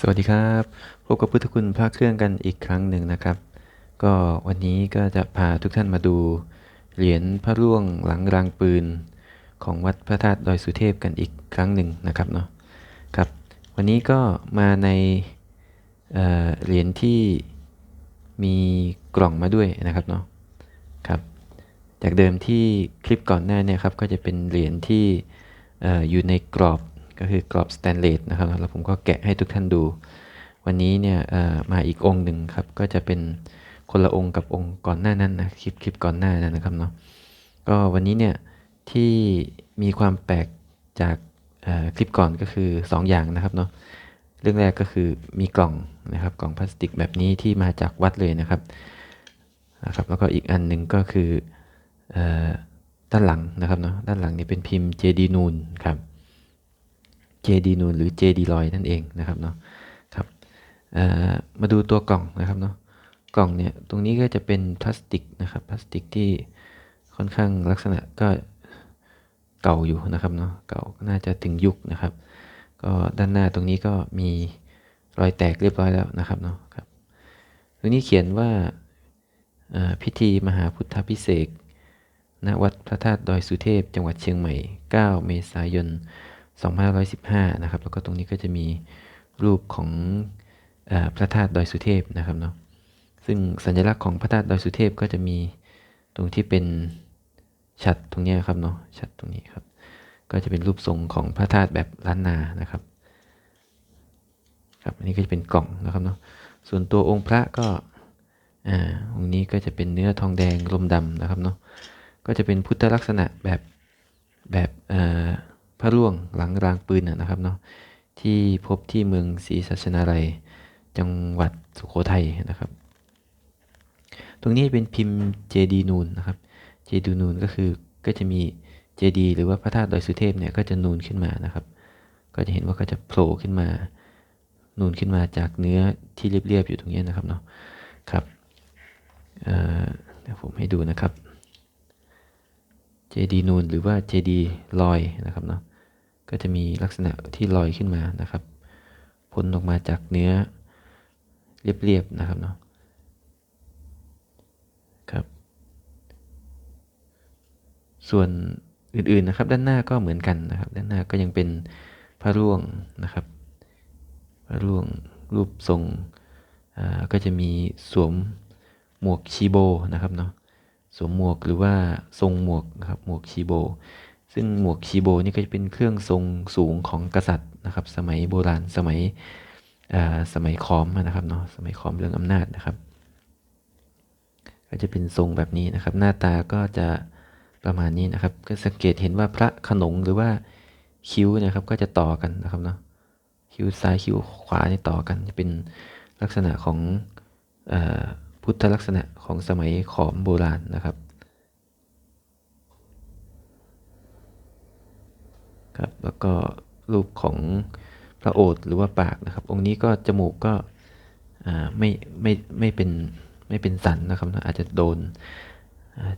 สวัสดีครับพบกับพุทธคุณพระเครื่องกันอีกครั้งหนึ่งนะครับ ก็วันนี้ก็จะพาทุกท่านมาดู เหรียญพระร่วงหลังรางปืน ของวัดพระธาตุดอยสุเทพกันอีกครั้งหนึ่งนะครับเนาะครับวันนี้ก็มาในเเหรียญที่มีกล่องมาด้วยนะครับเนาะครับจากเดิมที่คลิปก่อนหน้าเนี่ยครับก็จะเป็นเหรียญที่เอ่ออยู่ในกรอบ ก็คือกรอบสแตนเลสนะครับแล้วผมก็แกะให้ทุกท่านดู วันนี้เนี่ยมาอีกองค์หนึ่งครับก็จะเป็นคนละองค์กับองค์ก่อนหน้านั้นนะคลิปคลิปก่อนหน้านั้นนะครับเนาะก็วันนี้เนี่ยที่มีความแปลกจากคลิปก่อนก็คือ 2 อย่างนะครับเนาะเรื่องแรกก็คือมีกล่องนะครับกล่องพลาสติกแบบนี้ที่มาจากวัดเลยนะครับนะครับแล้วก็อีกอันหนึ่งก็คือออด้านหลังนะครับเนาะด้านหลังนี่เป็นพิมพ์เจดีนูนครับ เจดีนูนหรือเจดีลอยนั่นเองนะครับเนาะครับมาดูตัวกล่องนะครับเนาะกล่องเนี่ยตรงนี้ก็จะเป็นพลาสติกนะครับพลาสติกที่ค่อนข้างลักษณะก็เก่าอยู่นะครับเนาะเก่าน่าจะถึงยุคนะครับ ก็ด้านหน้าตรงนี้ก็มีรอยแตกเรียบร้อยแล้วนะครับเนาะครับตรงนี้เขียนว่าพิธีมหาพุทธพิเศษณวัดพระธาตุดอยสุเทพ จังหวัดเชียงใหม่ 9 เมษายน 2515 นะครับ แล้วก็ตรงนี้ก็จะมีรูปของอพระธาตุดอยสุเทพนะครับเนาะ ซึ่งสัญลักษณ์ของพระธาตุดอยสุเทพก็จะมีตรงที่เป็นฉัตรตรงเนี้ยครับเนาะ ฉัตรตรงนี้ครับ ก็จะเป็นรูปทรงของพระธาตุแบบล้านนานะครับ ครับ อันนี้ก็จะเป็นกล่องนะครับเนาะ ส่วนตัวองค์พระก็อ่าองค์นี้ก็จะเป็นเนื้อทองแดงลมดำนะครับเนาะ ก็จะเป็นพุทธลักษณะแบบแบบเอ่อ พระร่วงหลังรางปืนนะครับเนาะที่พบที่เมืองศรีสัชนาลัย จังหวัดสุโขทัยนะครับ ตรงนี้เป็นพิมพ์เจดีนูนนะครับ เจดีนูนก็คือก็จะมีเจดีหรือว่าพระธาตุดอยสุเทพเนี่ยก็จะนูนขึ้นมานะครับ ก็จะเห็นว่าก็จะโผล่ขึ้นมา นูนขึ้นมาจากเนื้อที่เรียบๆอยู่ตรงนี้นะครับเนาะครับเเดี๋ยวผมให้ดูนะครับ จดีนูนหรือว่าเจดีลอยนะครับเนาะก็จะมีลักษณะที่ลอยขึ้นมานะครับพ้นออกมาจากเนื้อเรียบๆนะครับเนาะครับ ส่วนอื่นๆนะครับ ด้านหน้าก็เหมือนกันนะครับ ด้านหน้าก็ยังเป็นพระร่วงนะครับ พระร่วงรูปทรงก็จะมีสวมหมวกชีโบนะครับเนาะ สวมหมวกหรือว่าทรงหมวกนะครับหมวกชีโบ ซึ่งหมวกชีโบนี่ก็จะเป็นเครื่องทรงสูงของกษัตริย์นะครับ สมัยโบราณสมัยสมัยขอมนะครับเนาะสมัยขอมเรื่องอำนาจนะครับ ก็จะเป็นทรงแบบนี้นะครับ หน้าตาก็จะประมาณนี้นะครับ ก็สังเกตเห็นว่าพระขนงหรือว่าคิ้วนะครับก็จะต่อกันนะครับเนาะคิ้วซ้ายคิ้วขวานี่ต่อกันจะเป็นลักษณะของอ พุทธลักษณะของสมัยขอมโบราณนะครับครับแล้วก็รูปของพระโอษฐ์หรือว่าปากนะครับ องค์นี้ก็จมูกก็ไม่ไม่ไม่เป็นไม่เป็นสันนะครับนะอาจจะโดน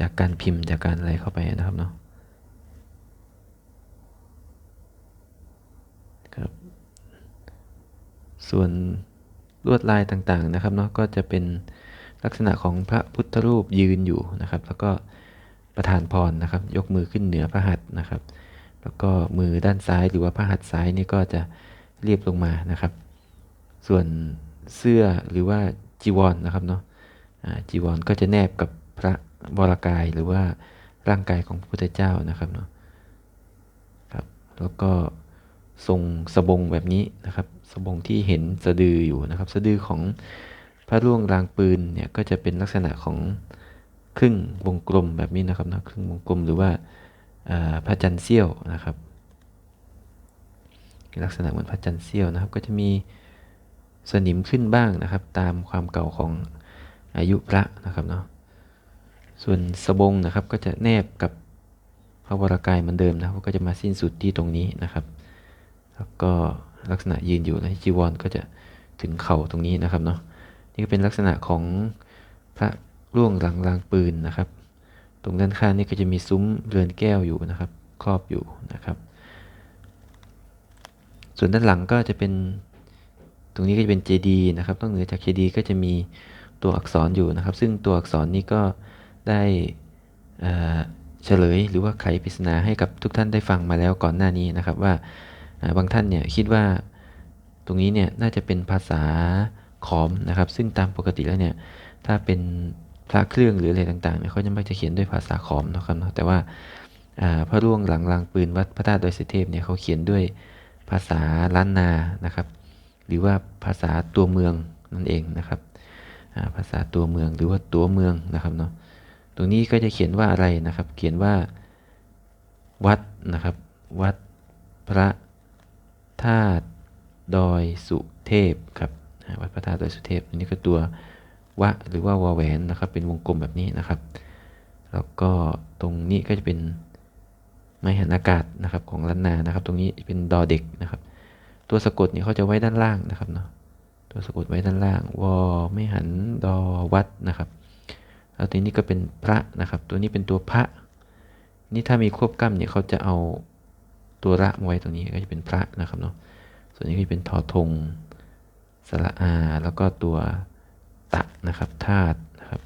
จากการพิมพ์จากการอะไรเข้าไปนะครับเนาะครับส่วนลวดลายต่างๆนะครับเนาะก็จะเป็น ลักษณะของพระพุทธรูปยืนอยู่นะครับ แล้วก็ประทานพรนะครับ ยกมือขึ้นเหนือพระหัตถ์นะครับ แล้วก็มือด้านซ้ายหรือว่าพระหัตถ์ซ้ายนี่ก็จะเรียบลงมานะครับ ส่วนเสื้อหรือว่าจีวรนนะครับเนาะจีวรก็จะแนบกับพระวรากายหรือว่าร่างกายของพระพุทธเจ้านะครับเนาะครับ แล้วก็ทรงสบงแบบนี้นะครับ สบงที่เห็นสะดืออยู่นะครับ สะดือของ ระร่วงรางปืนเนี่ยก็จะเป็นลักษณะของครึ่งวงกลมแบบนี้นะครับเนาะครึ่งวงกลมหรือว่าอ่าพระจันทร์เสี้ยวนะครับ ลักษณะเหมือนพระจันทร์เสี้ยวนะครับ ก็จะมีสนิมขึ้นบ้างนะครับ ตามความเก่าของอายุพระนะครับเนาะส่วนสบงนะครับก็จะแนบกับพระวรากายเหมือนเดิมนะครับก็จะมาสิ้นสุดที่ตรงนี้นะครับแล้วก็ลักษณะยืนอยู่ในจีวรก็จะถึงเข่าตรงนี้นะครับเนาะ นี่ก็เป็นลักษณะของพระร่วงหลังรางปืนนะครับ ตรงด้านข้างนี่ก็จะมีซุ้มเรือนแก้วอยู่นะครับ ครอบอยู่นะครับ ส่วนด้านหลังก็จะเป็นตรงนี้ก็จะเป็นเจดีนะครับต้องเหนือจากเจดีก็จะมีตัวอักษรอยู่นะครับ ซึ่งตัวอักษรนี้ก็ได้เฉลยหรือว่าไขปริศนาให้กับทุกท่านได้ฟังมาแล้วก่อนหน้านี้นะครับว่าบางท่านเนี่ยคิดว่าตรงนี้เนี่ยน่าจะเป็นภาษา ขอมนะครับ ซึ่งตามปกติแล้วเนี่ยถ้าเป็นพระเครื่องหรืออะไรต่างๆเนี่ยเขาจะไม่จะเขียนด้วยภาษาขอมนะครับเนาะแต่ว่าพระร่วงหลังรางปืนวัดพระธาตุดอยสุเทพเนี่ยเขาเขียนด้วยภาษาล้านนานะครับ หรือว่าภาษาตัวเมืองนั่นเองนะครับาภาษาตัวเมืองหรือว่าตัวเมืองนะครับเนาะตรงนี้ก็จะเขียนว่าอะไรนะครับ เขียนว่าวัดนะครับ วัดพระธาตุดอยสุเทพครับ วัดพระธาตุดอยสุเทพอันนี้ก็ตัววะหรือว่าวาแหวนนะครับ เป็นวงกลมแบบนี้นะครับ แล้วก็ตรงนี้ก็จะเป็นไม้หันอากาศนะครับของล้านนานะครับ ตรงนี้เป็นดอเด็กนะครับ ตัวสะกดนี่เขาจะไว้ด้านล่างนะครับเนาะตัวสะกดไว้ด้านล่างวอไม่หันดอวัดนะครับแล้วตัวนี้ก็เป็นพระนะครับ ตัวนี้เป็นตัวพระ นี่ถ้ามีควบกล้ำเนี่ยเขาจะเอาตัวระไว้ตรงนี้ก็จะเป็นพระนะครับเนาะส่วนนี้ก็จะเป็นทอทง สระอา แล้วก็ตัวตะนะครับธาตุนะครับ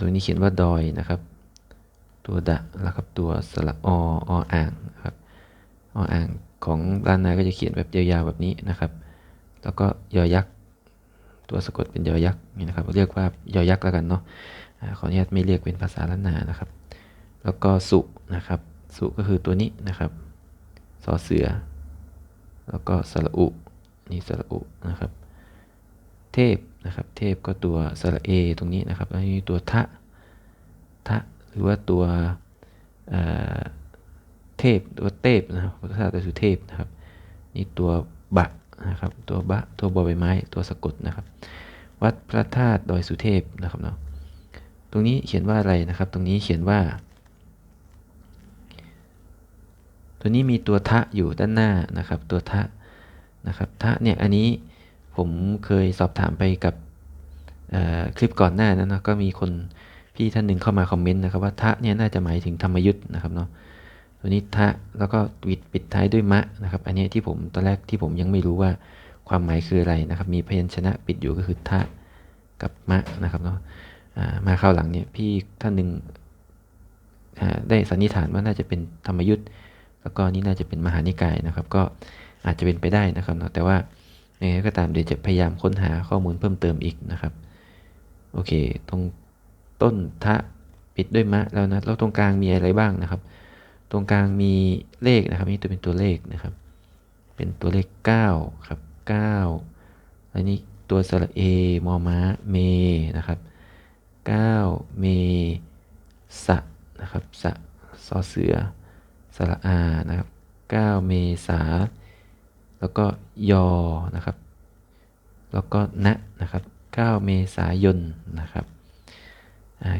ตัวนี้เขียนว่าดอยนะครับ ตัวดะแล้วครับตัวสระอออ่างนะครับออ่างของล้านนาก็จะเขียนแบบยาวๆแบบนี้นะครับ แล้วก็ยอยักษ์ตัวสะกดเป็นยอยักษ์นี่นะครับ เรียกว่ายอยักษ์แล้วกันเนาะขออนุญาตไม่เรียกเป็นภาษาล้านนานะครับ แล้วก็สุนะครับ สุก็คือตัวนี้นะครับสอเสือ แล้วก็สระอุ นี่สระอุนะครับ เทพนะครับ เทพก็ตัวสระเอตรงนี้นะครับแล้วมีตัวทะทะหรือว่าตัวเทพตัวเทพนะครับพุทธศาสนาสุเทพนะครับ นี่ตัวบะนะครับ ตัวบะตัวบอใบไม้ ตัวสะกดนะครับ วัดพระธาตุดอยสุเทพนะครับเนาะตรงนี้เขียนว่าอะไรนะครับ ตรงนี้เขียนว่า ตัวนี้มีตัวทะอยู่ด้านหน้านะครับ ตัวทะ นะครับทะเนี่ยอันนี้ผมเคยสอบถามไปกับคลิปก่อนหน้านั้นนะก็มีคนพี่ท่านหนึ่งเข้ามาคอมเมนต์นะครับว่าทะเนี่ยน่าจะหมายถึงธรรมยุทธ์นะครับเนาะตัวนี้ทะแล้วก็ปิดปิดท้ายด้วยมะนะครับ อันนี้ที่ผมตอนแรกที่ผมยังไม่รู้ว่าความหมายคืออะไรนะครับ มีพยัญชนะปิดอยู่ก็คือทะกับมะนะครับเนาะอ่ามาคราวหลังเนี่ยพี่ท่านหนึ่งได้สันนิษฐานว่าน่าจะเป็นธรรมยุทธ์แล้วก็นี่น่าจะเป็นมหานิกายนะครับ ก็ อาจจะเป็นไปได้นะครับเนาะแต่ว่ายังไงก็ตามเดี๋ยวจะพยายามค้นหาข้อมูลเพิ่มเติมอีกนะครับ โอเค ตรงต้นทะปิดด้วยมะแล้วนะแล้วตรงกลางมีอะไรบ้างนะครับ ตรงกลางมีเลขนะครับนี่ตัวเป็นตัวเลขนะครับ เป็นตัวเลข 9 ครับ 9 แล้วนี่ตัวสระเอมอม้าเมนะครับ 9 เมสะนะครับสะซอเสือสระอานะครับ 9 เมษา แล้วก็ยอนะครับ แล้วก็ณนะครับ 9 เมษายนนะครับ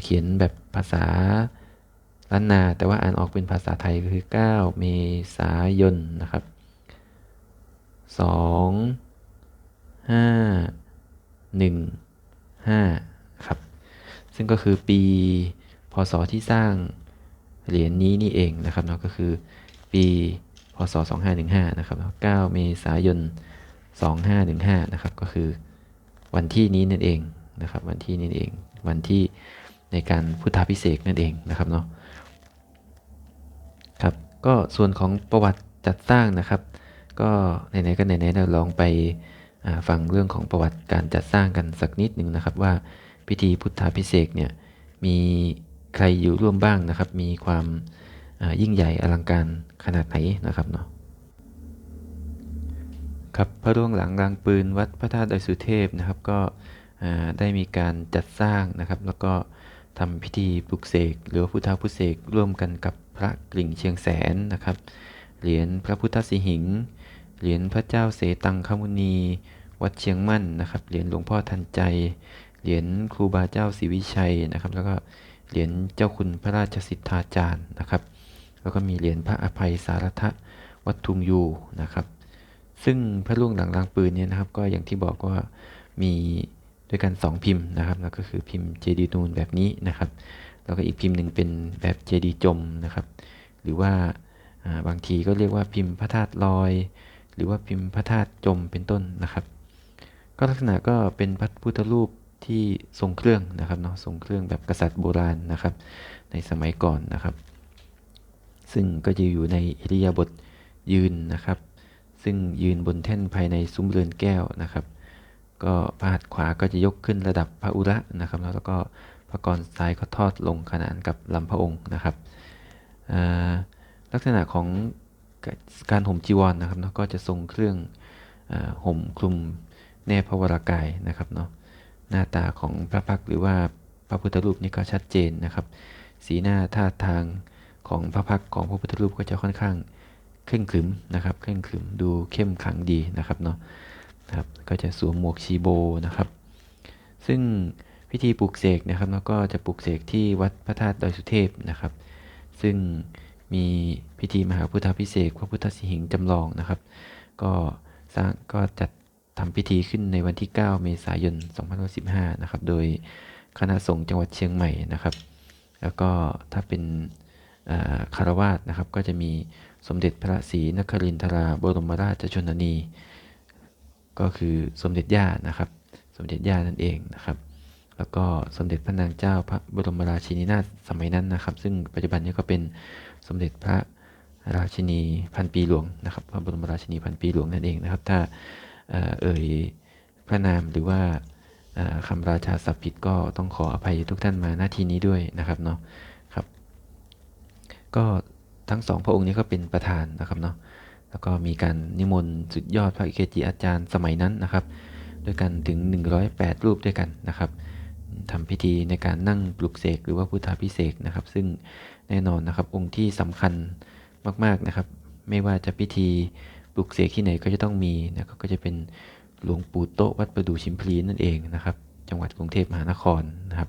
เขียนแบบภาษาล้านนา แต่ว่าอ่านออกเป็นภาษาไทยคือ 9 เมษายนนะครับ 2 5 1 5ครับ ซึ่งก็คือปีพศที่สร้างเหรียญนี้นี่เองนะครับเนาะก็คือปี พศ 2515 นะครับ 9 เมษายน 2515 นะครับ ก็คือวันที่นี้นั่นเองนะครับ วันที่นี้เอง วันที่ในการพุทธาพิเศษนั่นเองนะครับเนาะ ครับ ก็ส่วนของประวัติจัดสร้างนะครับ ก็ไหนๆก็ไหนๆเราลองไปฟังเรื่องของประวัติการจัดสร้างกันสักนิดหนึ่งนะครับว่าพิธีพุทธาพิเศษเนี่ยมีใครอยู่ร่วมบ้างนะครับ มีความ ยิ่งใหญ่อลังการขนาดไหนนะครับเนาะครับพระร่วงหลังรางปืนวัดพระธาตุดอยสุเทพนะครับก็ได้มีการจัดสร้างนะครับ แล้วก็ทำพิธีปลุกเสกหรือพุทธาพุเสกร่วมกันกับพระกลิ่งเชียงแสนนะครับเหรียญพระพุทธสิหิงเหรียญพระเจ้าเสตังคมุนี วัดเชียงมั่นนะครับเหรียญหลวงพ่อทันใจเหรียญครูบาเจ้าศรีวิชัยนะครับ แล้วก็เหรียญเจ้าคุณพระราชสิทธาจารย์นะครับ แล้วก็มีเหรียญพระอภัยสารทะวัดทุงยูนะครับ ซึ่งพระล่วงหลังรางปืนเนี่ยนะครับ ก็อย่างที่บอกว่ามีด้วยกัน 2 พิมพ์นะครับ แล้วก็คือพิมพ์เจดีนูนแบบนี้นะครับ แล้วก็อีกพิมพ์หนึ่งเป็นแบบเจดีจมนะครับ หรือว่าบางทีก็เรียกว่าพิมพ์พระธาตุลอย หรือว่าพิมพ์พระธาตุจมเป็นต้นนะครับ ก็ลักษณะก็เป็นพระพุทธรูปที่ทรงเครื่องนะครับเนาะทรงเครื่องแบบกษัตริย์โบราณนะครับ ในสมัยก่อนนะครับ ซึ่งก็จะอยู่ในอิริยาบถยืนนะครับ ซึ่งยืนบนแท่นภายในซุ้มเรือนแก้วนะครับ ก็พระหัตถ์ขวาก็จะยกขึ้นระดับพระอุระนะครับ แล้วก็พระกรซ้ายก็ทอดลงขนานกับลำพระองค์นะครับลักษณะของการห่มจีวรนนะครับเนาะก็จะทรงเครื่องอห่มคลุมแนบพระวรากายนะครับเนาะหน้าตาของพระพักตร์หรือว่าพระพุทธรูปนี่ก็ชัดเจนนะครับ สีหน้าท่าทาง ของพระพักของพระพุทธรูปก็จะค่อนข้างเคร่งขรึมนะครับเคร่งขรึมดูเข้มขลังดีนะครับเนาะนะครับก็จะสวมหมวกชีโบนะครับ ซึ่งพิธีปลุกเสกนะครับแล้วก็จะปลุกเสกที่วัดพระธาตุดอยสุเทพนะครับ ซึ่งมีพิธีมหาพุทธพิเศษพระพุทธสิหิงค์จำลองนะครับ ก็สร้างก็จัดทำพิธีขึ้นในวันที่ 9 เมษายน 2515 นะครับ โดยคณะสงฆ์จังหวัดเชียงใหม่นะครับ แล้วก็ถ้าเป็น คารวาสนะครับ ก็จะมีสมเด็จพระศรีนครินทราบรมราชชนนี ก็คือสมเด็จย่านะครับ สมเด็จย่านั่นเองนะครับ แล้วก็สมเด็จพระนางเจ้าพระบรมราชินีนาถสมัยนั้นนะครับ ซึ่งปัจจุบันนี้ก็เป็นสมเด็จพระราชินีพันปีหลวงนะครับพระบรมราชินีพันปีหลวงนั่นเองนะครับ ถ้าเอ่ยพระนามหรือว่าเอ่อคำราชาศัพท์ผิดก็ต้องขออภัยทุกท่านมาหน้าที่นี้ด้วยนะครับเนาะ ก็ทั้งสองพระองค์นี้ก็เป็นประธานนะครับเนาะแล้วก็มีการนิมนต์สุดยอดพระเกจิอาจารย์สมัยนั้นนะครับด้วยกันถึง 108 รูปด้วยกันนะครับทำพิธีในการนั่งปลุกเสกหรือว่าพุทธาพิเศษนะครับ ซึ่งแน่นอนนะครับองค์ที่สำคัญมากๆนะครับ ไม่ว่าจะพิธีปลุกเสกที่ไหนก็จะต้องมีนะครับก็จะเป็นหลวงปู่โตวัดประดู่ชิมพลีนั่นเองนะครับ จังหวัดกรุงเทพมหานครนะครับ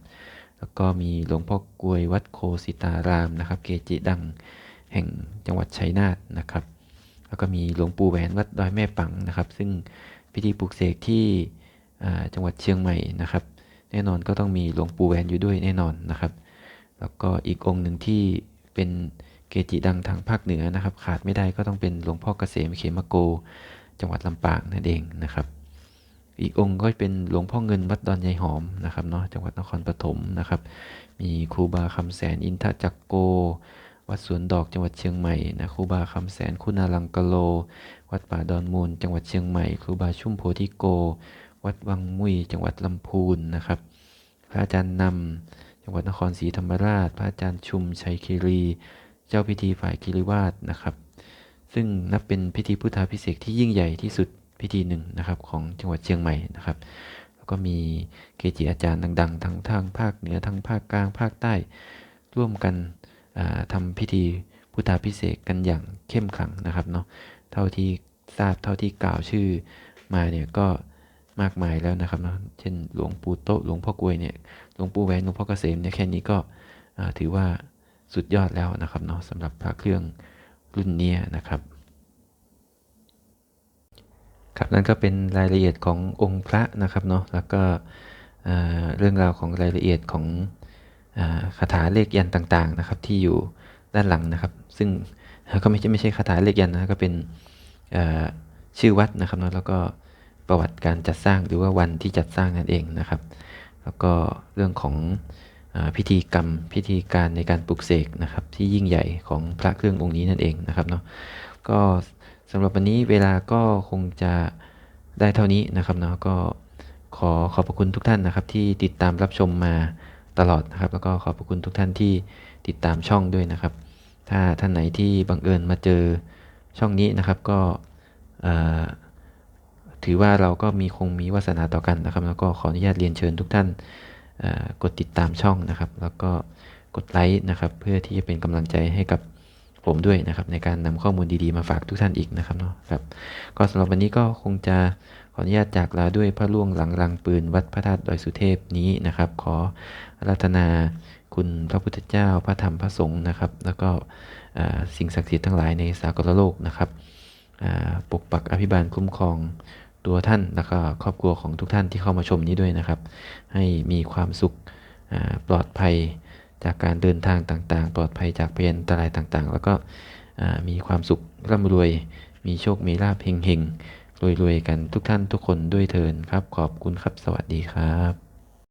แล้วก็มีหลวงพ่อกลวยวัดโคสิตารามนะครับ เกจิดังแห่งจังหวัดชัยนาทนะครับ แล้วก็มีหลวงปู่แหวนวัดดอยแม่ปังนะครับ ซึ่งพิธีปลุกเสกที่จังหวัดเชียงใหม่นะครับ แน่นอนก็ต้องมีหลวงปู่แหวนอยู่ด้วยแน่นอนนะครับ แล้วก็อีกองค์หนึ่งที่เป็นเกจิดังทางภาคเหนือนะครับ ขาดไม่ได้ก็ต้องเป็นหลวงพ่อเกษมเขมโก จังหวัดลำปางนั่นเองนะครับ อีกองค์ก็เป็นหลวงพ่อเงินวัดดอนยายหอมนะครับเนาะจังหวัดนครปฐมนะครับ มีครูบาคำแสนอินทจักโก วัดสวนดอกจังหวัดเชียงใหม่นะครูบาคำแสนคุณาลังกะโล วัดป่าดอนมูล จังหวัดเชียงใหม่ครูบาชุ่มโพธิโก วัดวังมุยจังหวัดลำพูนนะครับ พระอาจารย์นำจังหวัดนครศรีธรรมราช พระอาจารย์ชุมชัยคีรี เจ้าพิธีฝ่ายกิริวาสนะครับ ซึ่งนับเป็นพิธีพุทธาพิเศษที่ยิ่งใหญ่ที่สุด พิธีหนึ่งนะครับของจังหวัดเชียงใหม่นะครับ แล้วก็มีเกจิอาจารย์ดัง ๆ ทั้งทางภาคเหนือทั้งภาคกลางภาคใต้ ร่วมกันอ่าทำพิธีพุทธาพิเศษกันอย่างเข้มขลังนะครับเนาะเท่าที่ทราบเท่าที่กล่าวชื่อมาเนี่ยก็มากมายแล้วนะครับเนาะเช่นหลวงปู่โตหลวงพ่อกลวยเนี่ยหลวงปู่แหวนหลวงพ่อเกษมเนี่ยแค่นี้ก็ถือว่าสุดยอดแล้วนะครับเนาะสำหรับพระเครื่องรุ่นนี้นะครับ ครับนั่นก็เป็นรายละเอียดขององค์พระนะครับเนาะแล้วก็เรื่องราวของรายละเอียดของคาถาเลขยันต่างๆนะครับ ที่อยู่ด้านหลังนะครับ ซึ่งก็ไม่ใช่ไม่ใช่คาถาเลขยันนะก็เป็นชื่อวัดนะครับเนาะแล้วก็ประวัติการจัดสร้างหรือว่าวันที่จัดสร้างนั่นเองนะครับ แล้วก็เรื่องของพิธีกรรมพิธีการในการปลุกเสกนะครับ ที่ยิ่งใหญ่ของพระเครื่ององค์นี้นั่นเองนะครับเนาะก็ สำหรับวันนี้เวลาก็คงจะได้เท่านี้นะครับเนาะก็ขอขอบพระคุณทุกท่านนะครับ ที่ติดตามรับชมมาตลอดนะครับ แล้วก็ขอบพระคุณทุกท่านที่ติดตามช่องด้วยนะครับ ถ้าท่านไหนที่บังเอิญมาเจอช่องนี้นะครับก็ถือว่าเราก็มีคงมีวาสนาต่อกันนะครับ แล้วก็ขออนุญาตเรียนเชิญทุกท่านกดติดตามช่องนะครับ แล้วก็กดไลค์นะครับ เพื่อที่จะเป็นกำลังใจให้กับ ผมด้วยนะครับในการนำข้อมูลดีๆมาฝากทุกท่านอีกนะครับเนาะครับ ก็สำหรับวันนี้ก็คงจะขออนุญาตจากลาด้วยพระล่วงหลังรังปืนวัดพระธาตุดอยสุเทพนี้นะครับ ขอรัตนาคุณพระพุทธเจ้าพระธรรมพระสงฆ์นะครับ แล้วก็สิ่งศักดิ์สิทธิ์ทั้งหลายในสากลโลกนะครับปกปักอภิบาลคุ้มครองตัวท่านแล้วก็ครอบครัวของทุกท่านที่เข้ามาชมนี้ด้วยนะครับ ให้มีความสุขปลอดภัย จากการเดินทางต่างๆ ปลอดภัยจากพยันตรายต่างๆ แล้วก็มีความสุขร่ำรวย มีโชค มีลาภเฮงๆรวยๆ กันทุกท่านทุกคนด้วยเทินครับ ขอบคุณครับ สวัสดีครับ